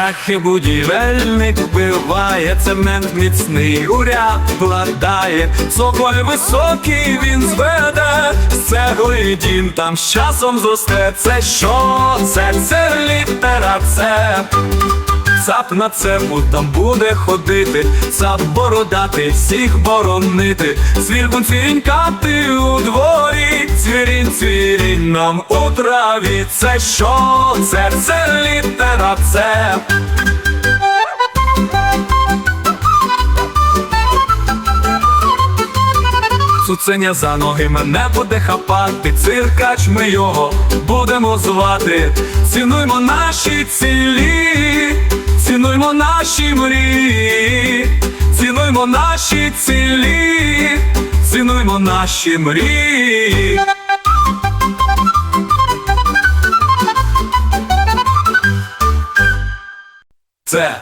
Шахи будівельник вбиває, цемент міцний уряд вкладає, Цоколь високий він зведе, з цегли дім там з часом зросте. Це що? Це це літера Це. Цап на цепу там буде ходити, цап бородати, всіх боронити, Цвіркун цвірінькати у дворі, цвірінь нам у траві. Це що? Це це літера Це. Цуценя за ноги мене буде хапати, циркач ми його будемо звати. Цінуймо наші цілі, цінуймо наші мрії, цінуймо наші цілі, цінуймо наші мрії. Це